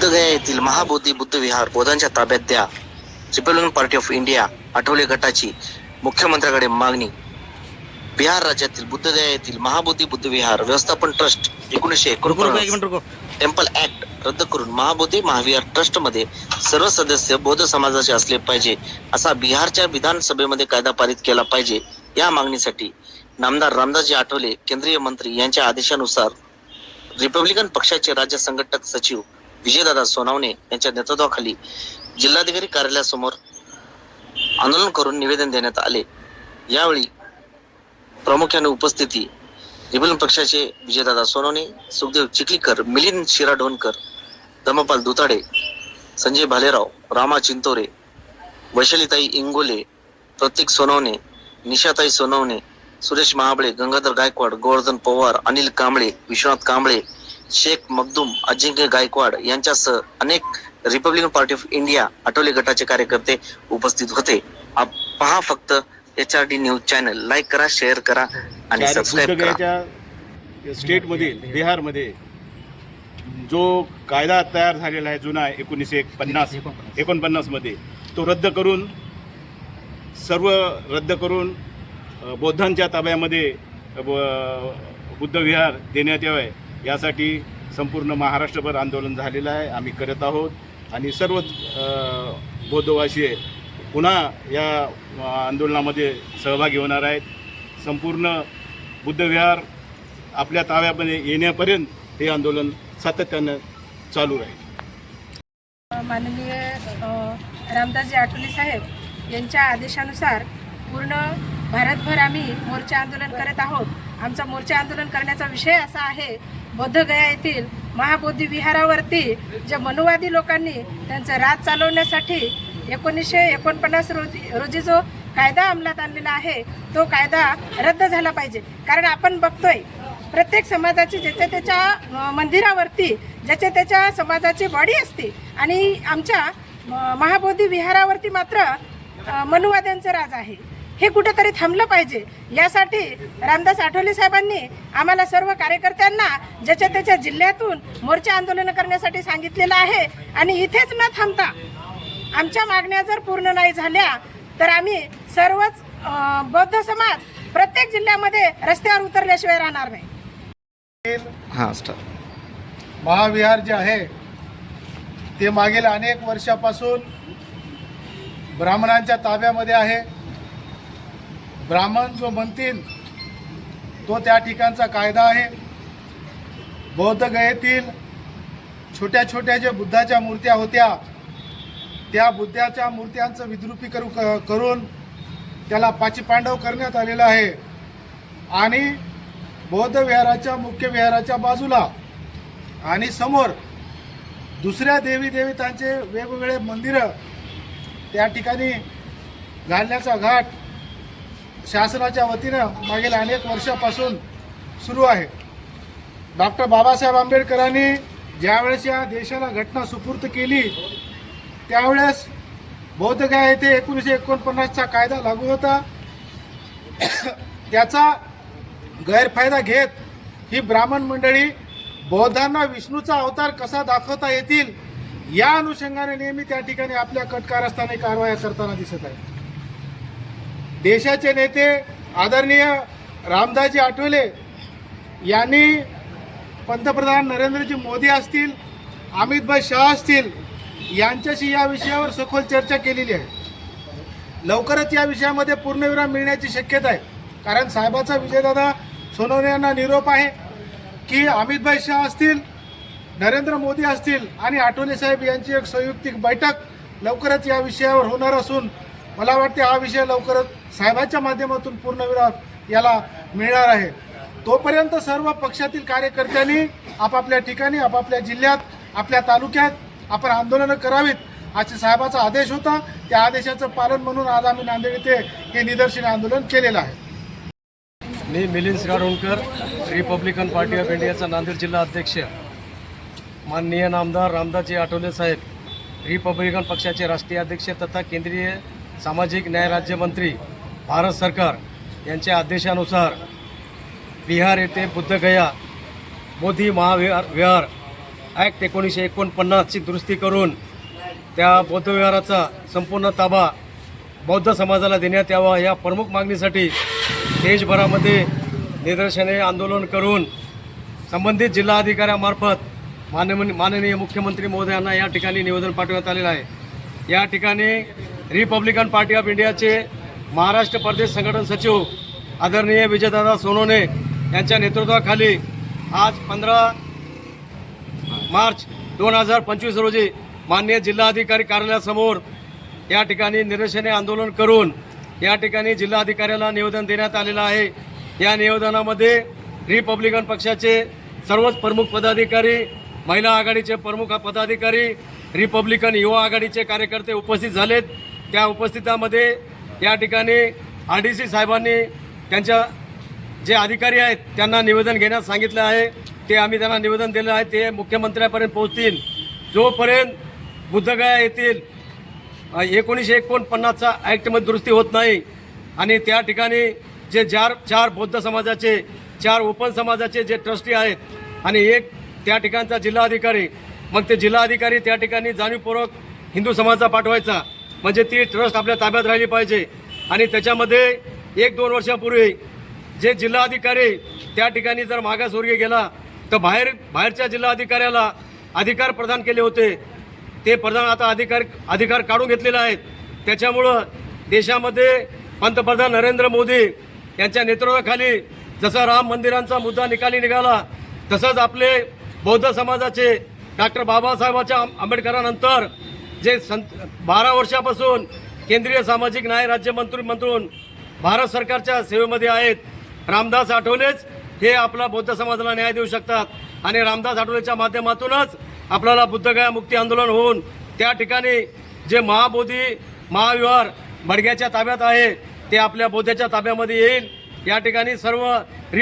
महाबोधी बुद्ध विहार बौद्धांच्या ताब्यात द्या. Republican party of India Athawale गटाची मुख्यमंत्र्याकडे मागणी. बिहार राज्यातील बुद्धगया येथील महाबोधी बुद्ध विहार व्यवस्थापन ट्रस्ट एकोणीसशे टेम्पल ऍक्ट रद्द करून महाबोधी महाविहार ट्रस्टमध्ये सर्व सदस्य बौद्ध समाजाचे असले पाहिजे असा बिहारच्या विधानसभेमध्ये कायदा पारित केला पाहिजे या मागणीसाठी नामदार रामदासजी आठवले केंद्रीय मंत्री यांच्या आदेशानुसार रिपब्लिकन पक्षाचे राज्य संघटक सचिव विजयदादा सोनावणे यांच्या नेतृत्वाखाली जिल्हाधिकारी कार्यालयासमोर आंदोलन करून निवेदन देण्यात आले. यावेळी प्रामुख्याने उपस्थिती रिपब्लिकन पक्षाचे विजयदादा सोनवणे सुखदेव चिखलीकर मिलिंद शिराढोणकर धमपाल दुताडे संजय भालेराव रामा चिंतोरे वैशालीताई इंगोले प्रतीक सोनवणे निशाताई सोनवणे सुरेश महाबळे गंगाधर गायकवाड गोवर्धन पवार अनिल कांबळे विश्वनाथ कांबळे शेख मखदूम अजिंक्य गायकवाड यांच्यासह अनेक Republican party of India Athawale गटाचे कार्यकर्ते उपस्थित होते. आप पहा फक्त H R D news channel like करा शेअर करा आणि सबस्क्राईब करा. स्टेटमधील बिहारमध्ये जो कायदा तयार झालेला आहे जुना एकोणीसशे पन्नास एकोणपन्नासमध्ये तो रद्द करून सर्व रद्द करून बौद्धांच्या ताब्यामध्ये बुद्धविहार देण्यात यावे यासाठी संपूर्ण महाराष्ट्रभर आंदोलन झालेलं आहे. आम्ही करत आहोत. आणि सर्व अ, बौद्धवासीय पुन्हा या आंदोलनामध्ये सहभागी होणार आहेत. संपूर्ण बुद्धविहार आपल्या ताव्यामध्ये येण्यापर्यंत हे आंदोलन सातत्यानं चालू राहील. माननीय रामदासजी आठवले साहेब यांच्या आदेशानुसार पूर्ण भारतभर आम्ही मोर्चा आंदोलन करत आहोत. आमचा मोर्चा आंदोलन करण्याचा विषय असा आहे. बौद्धगया येथील महाबोधी विहारावरती जे मनुवादी लोकांनी त्यांचं राज चालवण्यासाठी एकोणीसशे एकोणपन्नास रोजी रोजी जो कायदा अंमलात आणलेला आहे तो कायदा रद्द झाला पाहिजे. कारण आपण बघतोय प्रत्येक समाजाची ज्याच्या त्याच्या मंदिरावरती ज्याच्या त्याच्या समाजाची बॉडी असते आणि आमच्या महाबोधी विहारावरती मात्र मनुवाद्यांचं राज आहे. हे कुठेतरी थांबलं पाहिजे. यासाठी रामदास आठवले साहेबांनी आम्हाला सर्व कार्यकर्त्यांना ज्याच्या त्याच्या जिल्ह्यातून मोर्चा आंदोलन करण्यासाठी सांगितलेलं आहे आणि इथेच न थांबता आमच्या मागण्या जर पूर्ण नाही झाल्या तर आम्ही सर्वच बौद्ध समाज प्रत्येक जिल्ह्यामध्ये रस्त्यावर उतरल्याशिवाय राहणार नाही. हा स्टार महाविहार जे आहे ते मागील अनेक वर्षापासून ब्राह्मणांच्या ताब्यामध्ये आहे. ब्राह्मण जो म्हणतील तो त्या ठिकाणचा कायदा आहे. बौद्ध गयेतील छोट्या छोट्या ज्या बुद्धाच्या मूर्त्या होत्या त्या बुद्धाच्या मूर्त्यांचं विद्रुपीकरण क- करून त्याला पाची पांडव करण्यात आलेला आहे. आणि बौद्ध विहाराच्या मुख्य विहाराच्या बाजूला आणि समोर दुसऱ्या देवी देवतांचे वेगवेगळे मंदिरं त्या ठिकाणी घालण्याचा घाट शासनाच्या वतीनं मागील अनेक वर्षापासून सुरू आहे. डॉक्टर बाबासाहेब आंबेडकरांनी ज्यावेळेस या देशाला घटना सुपूर्त केली त्यावेळेस बौद्धगया येथे एकोणीसशे एकोणपन्नासचा कायदा लागू होता. त्याचा गैरफायदा घेत ही ब्राह्मण मंडळी बौद्धांना विष्णूचा अवतार कसा दाखवता येतील या अनुषंगाने नेहमी त्या ठिकाणी आपल्या कटकारस्थाने कारवाया करताना दिसत आहे. देशाचे नेते आदरणीय रामदासजी आठवले यांनी पंतप्रधान नरेंद्रजी मोदी असतील अमितभाई शहा असतील यांच्याशी या विषयावर सखोल चर्चा केलेली आहे. लवकरच या विषयामध्ये पूर्णविराम मिळण्याची शक्यता आहे. कारण साहेबाचा विजयदादा सोनवणे यांना निरोप आहे की अमितभाई शहा असतील नरेंद्र मोदी असतील आणि आठवले साहेब यांची एक संयुक्तिक बैठक लवकरच या विषयावर होणार असून मला वाटते हा विषय लवकरच साहेबांच्या माध्यमातून पूर्णविराम याला मिळणार आहे. तोपर्यंत सर्व पक्षातील कार्यकर्त्यांनी आपापल्या ठिकाणी आपापल्या जिल्ह्यात आपल्या तालुक्यात आपण आंदोलनं करावीत असे साहेबाचा आदेश होता. त्या आदेशाचं पालन म्हणून आज आम्ही नांदेड येथे हे निदर्शन आंदोलन केलेलं आहे. मी Milind Siradonkar Republican party of इंडियाचा नांदेड जिल्हा अध्यक्ष माननीय नामदार रामदासजी आठवले साहेब रिपब्लिकन पक्षाचे राष्ट्रीय अध्यक्ष तथा केंद्रीय सामाजिक न्याय राज्यमंत्री भारत सरकार यांच्या आदेशानुसार बिहार येथे बुद्धगया मोदी महाविहार विहार ॲक्ट एकोणीसशे एकोणपन्नासची दुरुस्ती करून त्या बौद्धविहाराचा संपूर्ण ताबा बौद्ध समाजाला देण्यात यावा या प्रमुख मागणीसाठी देशभरामध्ये निदर्शने आंदोलन करून संबंधित जिल्हाधिकाऱ्यामार्फत माननीय माननीय मुख्यमंत्री महोदयांना या ठिकाणी निवेदन पाठवण्यात आलेलं आहे. या ठिकाणी रिपब्लिकन पार्टी ऑफ इंडियाचे महाराष्ट्र प्रदेश संघटन सचिव आदरणीय विजयदादा सोनोने यांच्या नेतृत्वाखाली आज पंधरा मार्च दोन हजार पंचवीस रोजी माननीय जिल्हाधिकारी कार्यालयासमोर या ठिकाणी निदर्शने आंदोलन करून या ठिकाणी जिल्हाधिकाऱ्याला निवेदन देण्यात आलेलं आहे. या निवेदनामध्ये रिपब्लिकन पक्षाचे सर्वच प्रमुख पदाधिकारी महिला आघाडीचे प्रमुख पदाधिकारी रिपब्लिकन युवा आघाडीचे कार्यकर्ते उपस्थित झालेत. त्या उपस्थितामध्ये या ठिकाणी आर डी सी साहेबांनी त्यांच्या जे अधिकारी आहेत त्यांना निवेदन घेण्यास सांगितलं आहे. ते आम्ही त्यांना निवेदन दिलं आहे. ते मुख्यमंत्र्यापर्यंत पोहोचतील. जोपर्यंत बुद्धगया येथील एकोणीसशे एकोणपन्नासचा ॲक्टमध्ये दुरुस्ती होत नाही आणि त्या ठिकाणी जे चार चार बौद्ध समाजाचे चार ओपन समाजाचे जे ट्रस्टी आहेत आणि एक त्या ठिकाणचा जिल्हाधिकारी मग ते जिल्हाधिकारी त्या ठिकाणी जाणीवपूर्वक हिंदू समाजाचा पाठवायचा. म्हणजे ती ट्रस्ट आपल्या ताब्यात राहिली पाहिजे. आणि त्याच्यामध्ये एक दोन वर्षापूर्वी जे जिल्हाधिकारी त्या ठिकाणी जर मागासवर्गीय गेला तर बाहेर बाहेरच्या जिल्हाधिकाऱ्याला अधिकार प्रदान केले होते. ते प्रधान आता अधिकार अधिकार काढून घेतलेले आहेत. त्याच्यामुळं देशामध्ये पंतप्रधान नरेंद्र मोदी यांच्या नेतृत्वाखाली जसा राम मंदिरांचा मुद्दा निकाली निघाला तसंच आपले बौद्ध समाजाचे डॉक्टर बाबासाहेबाच्या आंबेडकरानंतर आंबेडकरांनंतर जे संत बारा वर्षापासून केंद्रीय सामाजिक न्याय राज्यमंत्री म्हणून भारत सरकारच्या सेवेमध्ये आहेत. रामदास आठवलेच हे आपला बौद्ध समाजाला न्याय देऊ शकतात. आणि रामदास आठवलेच्या माध्यमातूनच आपल्याला बुद्धगया मुक्ती आंदोलन होऊन त्या ठिकाणी जे महाबोधी महाविहार बडग्याच्या ताब्यात आहे ते आपल्या बौद्धाच्या ताब्यामध्ये येईल. या ठिकाणी सर्व रि